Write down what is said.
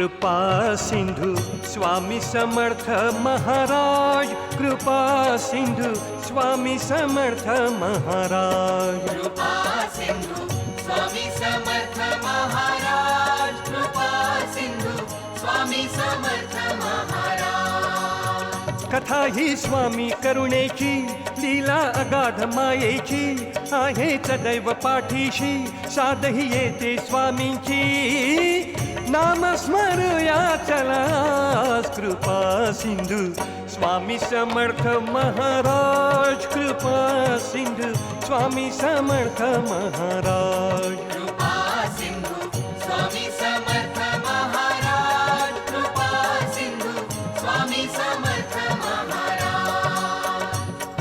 कृपा सिंधु, स्वामी समर्थ महाराज। कृपा सिंधु, स्वामी समर्थ महाराज। सिंधू, स्वामी समर्थ महाराज। कृपा सिंधु, स्वामी समर्थ कथा ही स्वामी करुणेची लीला अगाध मायेची आहे सदैव पाठीशी साधही येते स्वामींची. नामस्मरूया चला कृपा सिंधू स्वामी समर्थ महाराज कृपा सिंधू स्वामी समर्थ महाराज.